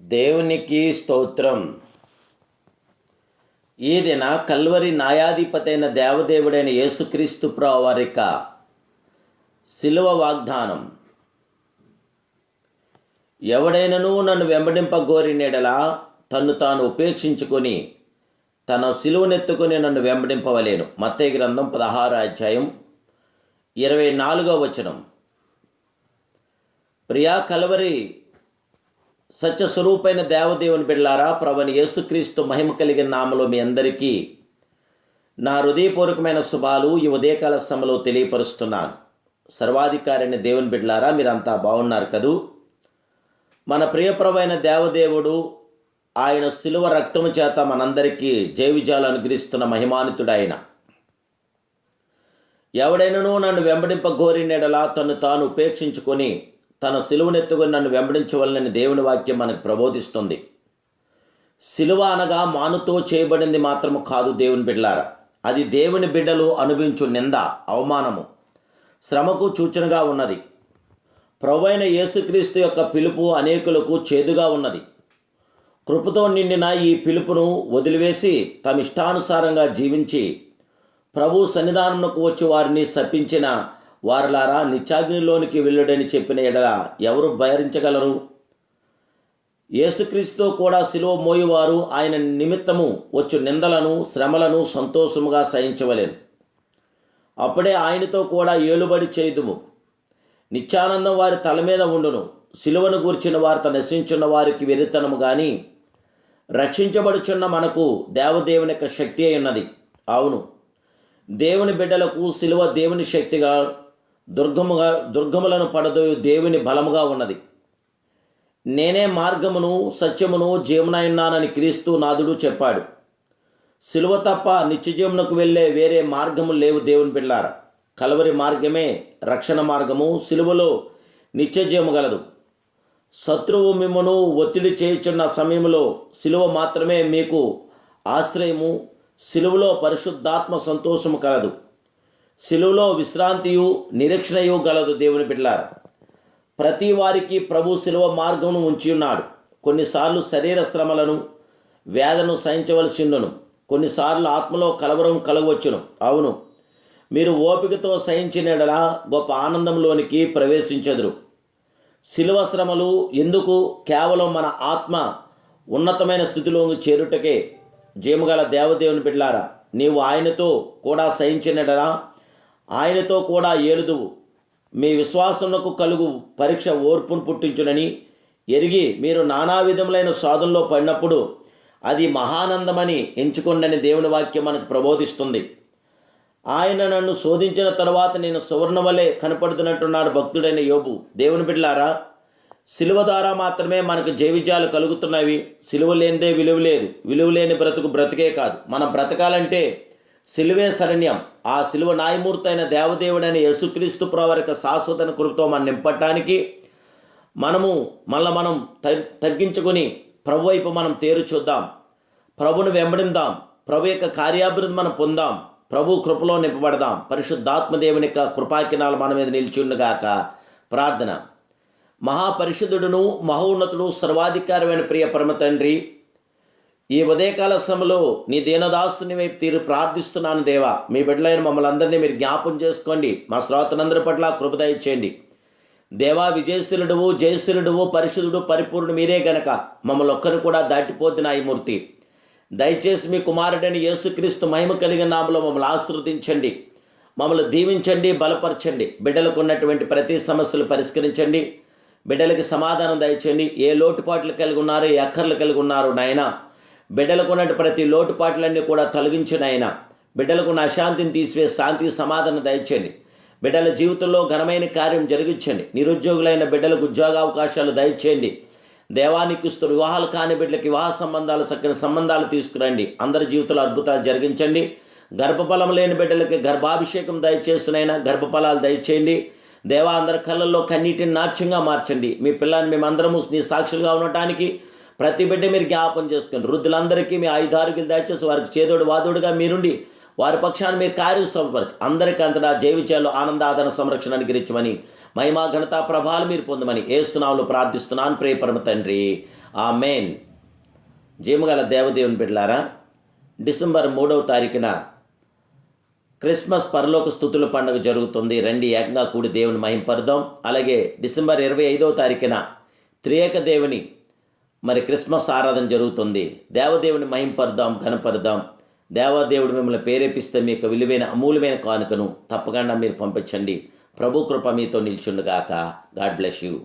దేవునికి స్తోత్రం. ఈ దిన కల్వరి న్యాయాధిపతైన దేవదేవుడైన యేసుక్రీస్తు ప్రభు శిలువ వాగ్దానం. ఎవడైనను నన్ను వెంబడింపగోరినెడలా తన్ను తాను ఉపేక్షించుకొని తన సిలువనెత్తుకుని నన్ను వెంబడింపవలేను. మత్తయ్య గ్రంథం పదహారు అధ్యాయం ఇరవై నాలుగో వచనం. ప్రియా కలవరి సత్యస్వరూపైన దేవదేవుని బిడ్లారా ప్రభుని యేసుక్రీస్తు మహిమ కలిగిన నామలో మీ అందరికీ నా హృదయపూర్వకమైన శుభాలు ఈ ఉదయకాల సమలో తెలియపరుస్తున్నాను. సర్వాధికారైన దేవుని బిడ్లారా మీరంతా బాగున్నారు కదూ? మన ప్రియప్రవైన దేవదేవుడు ఆయన శిలువ రక్తము చేత మనందరికీ జైవిజయాలు అనుగ్రహిస్తున్న మహిమానితుడైన ఎవడైనను నన్ను వెంబడింపగోరినెడలా తను తాను ఉపేక్షించుకొని తన సిలువనెత్తుకుని నన్ను వెంబడించవలనని దేవుని వాక్యం మనకు ప్రబోధిస్తుంది. సిలువ అనగా మానుతో చేయబడింది మాత్రము కాదు దేవుని బిడ్డలారా. అది దేవుని బిడ్డలు అనుభవించు నింద అవమానము శ్రమకు సూచనగా ఉన్నది. ప్రవైన యేసుక్రీస్తు యొక్క పిలుపు అనేకులకు చేదుగా ఉన్నది. కృపతో నిండిన ఈ పిలుపును వదిలివేసి తమ ఇష్టానుసారంగా జీవించి ప్రభు సన్నిధానమునకు వచ్చి వారిని శపించిన వారిలారా నిత్యాగ్నిలోనికి వెళ్ళుడని చెప్పిన ఎడల ఎవరు భరించగలరు యేసుక్రీస్తు కూడా సిలువ మోయివారు ఆయన నిమిత్తము వచ్చు నిందలను శ్రమలను సంతోషముగా సహించవలేను. అప్పుడే ఆయనతో కూడా ఏలుబడి చేయుదుము. నిత్యానందం వారి తల మీద ఉండును. సిలువను గూర్చిన వార్త నశించున్న వారికి వెరితనము కానీ రక్షించబడుచున్న మనకు దేవదేవుని యొక్క శక్తి అయి ఉన్నది అవును. దేవుని బిడ్డలకు సిలువ దేవుని శక్తిగా దుర్గముగా దుర్గములను పడదోయు దేవుని బలముగా ఉన్నది. నేనే మార్గమును సత్యమును జీవనయున్నానని క్రీస్తు నాదుడు చెప్పాడు. సిలువ తప్ప నిత్యజీవనకు వెళ్ళే వేరే మార్గము లేవు దేవుని పిల్లార కలవరి మార్గమే రక్షణ మార్గము సిలువలో నిత్యజీవము గలదు. శత్రువు మిమ్మను ఒత్తిడి చేయుచున్న సమయంలో సిలువ మాత్రమే మీకు ఆశ్రయము సిలువలో పరిశుద్ధాత్మ సంతోషము కలదు. శిలువలో విశ్రాంతియు నిరీక్షణయు గలదు దేవుని బిడ్లార ప్రతి వారికి ప్రభు శిలువ మార్గమును ఉంచి ఉన్నాడు కొన్నిసార్లు శరీర శ్రమలను వేదను సహించవలసిండును కొన్నిసార్లు ఆత్మలో కలవరం కలగవచ్చును. అవును మీరు ఓపికతో సహించినడలా గొప్ప ఆనందంలోనికి ప్రవేశించదురు. శిలువ శ్రమలు ఎందుకు కేవలం మన ఆత్మ ఉన్నతమైన స్థితిలోకి చేరుటకే? జీమగల దేవదేవుని బిడ్లారా నీవు ఆయనతో కూడా సహించినడలా ఆయనతో కూడా ఏలుదువు. మీ విశ్వాసమునకు కలుగు పరీక్ష ఓర్పును పుట్టించునని. ఎరిగి మీరు నానా విధములైన సాధనలో పడినప్పుడు అది మహానందమని ఎంచుకోండని దేవుని వాక్యం మనకు ప్రబోధిస్తుంది. ఆయన నన్ను శోధించిన తర్వాత నేను సువర్ణ వలె కనపడుతున్నట్టున్నాడు భక్తుడైన యోబు. దేవుని బిడ్లారా సిలువ ద్వారా మాత్రమే మనకు జైవిజయాలు కలుగుతున్నవి. సిలువ లేనిదే విలువ లేదు. విలువ లేని బ్రతుకు బ్రతికే కాదు. మనం బ్రతకాలంటే సిలువే శరణ్యం. ఆ సిలువ న్యాయమూర్తి అయిన దేవదేవుడైన యేసుక్రీస్తు ప్రవరక శాశ్వతన కృపతో మనం నింపటానికి మనము మళ్ళీ మనం తగ్గించుకొని ప్రభు వైపు మనం తేరు చూద్దాం. ప్రభును వెంబడిందాం. ప్రభు యొక్క కార్యాభివృద్ధి మనం పొందాం. ప్రభు కృపలో నింపబడదాం. పరిశుద్ధాత్మదేవుని యొక్క కృపాకినాలు మన మీద నిలిచిండుగాక ప్రార్థన. మహాపరిశుద్ధుడును మహోన్నతుడు సర్వాధికారమైన ప్రియ పరమ తండ్రి ఈ ఉదయకాల సమయంలో నీ దీనదాసుని వైపు తీరు ప్రార్థిస్తున్నాను దేవా. మీ బిడ్డలైన మమ్మల్ని అందరినీ మీరు జ్ఞాపం చేసుకోండి. మా శ్రోతలందరి పట్ల కృపద ఇచ్చేయండి దేవా విజయశీలుడువు జయశీలుడువు పరిశుద్ధుడు పరిపూర్ణుడు మీరే గనక మమ్మల్ని ఒక్కరు కూడా దాటిపోద్ది నాయమూర్తి దయచేసి మీ కుమారుడైన యేసుక్రీస్తు మహిమ కలిగిన నామలో మమ్మల్ని ఆశీర్వదించండి. మమ్మల్ని దీవించండి బలపరచండి. బిడ్డలకు ఉన్నటువంటి ప్రతి సమస్యలు పరిష్కరించండి. బిడ్డలకి సమాధానం దయచేయండి. ఏ లోటుపాట్లు కలిగి ఉన్నారో ఏ అక్కర్లు కలిగి ఉన్నారు నాయనా. బిడ్డలకు ఉన్నట్టు ప్రతి లోటుపాట్లన్నీ కూడా తొలగించిన ఆయన బిడ్డలకు ఉన్న అశాంతిని తీసివే శాంతి సమాధానం దయచేయండి. బిడ్డల జీవితంలో ఘనమైన కార్యం జరిగించండి. నిరుద్యోగులైన బిడ్డలకు ఉద్యోగ అవకాశాలు దయచేయండి. దేవానికి వివాహాలు కాని బిడ్డలకు వివాహ సంబంధాలు చక్కని సంబంధాలు తీసుకురండి. అందరి జీవితంలో అద్భుతాలు జరిగించండి. గర్భఫలం లేని బిడ్డలకి గర్భాభిషేకం దయచేసినైనా గర్భఫలాలు దయచేయండి. దేవా అందరి కళ్ళల్లో కన్నీటిని నాట్యంగా మార్చండి. మీ పిల్లల్ని మేమందరము నీ సాక్షులుగా ఉండటానికి ప్రతి బిడ్డ మీరు జ్ఞాపం చేసుకోండి. వృద్ధులందరికీ మీ ఆయుధారుగులు దయచేసి వారికి చేదోడు వాదోడుగా మీరుండి వారి పక్షాన్ని మీరు కార్యం సమపరచు అందరికీ అంతటా జైవిత్యాలు ఆనంద ఆదరణ సంరక్షణ అనుగ్రహించమని మహిమా ఘనత ప్రభాలు మీరు పొందమని ఏస్తున్నాములు ప్రార్థిస్తున్నాను. ప్రియపరమ తండ్రి ఆ మెయిన్ జీమగల దేవదేవుని బిడ్డలారా డిసెంబర్ మూడవ తారీఖున క్రిస్మస్ పరలోక స్థుతుల పండుగ జరుగుతుంది. రండి ఏకంగా కూడి దేవుని మహింపరుదాం అలాగే డిసెంబర్ ఇరవై ఐదవ తారీఖున త్రియేక దేవుని మరి క్రిస్మస్ ఆరాధన జరుగుతుంది. దేవదేవుని మహింపరుదాం ఘనపరుదాం దేవదేవుడు మిమ్మల్ని ప్రేరేపిస్తే మీ యొక్క విలువైన అమూల్యమైన కానుకను తప్పకుండా మీరు పంపించండి. ప్రభు కృప మీతో నిల్చుండుగాక. God bless you.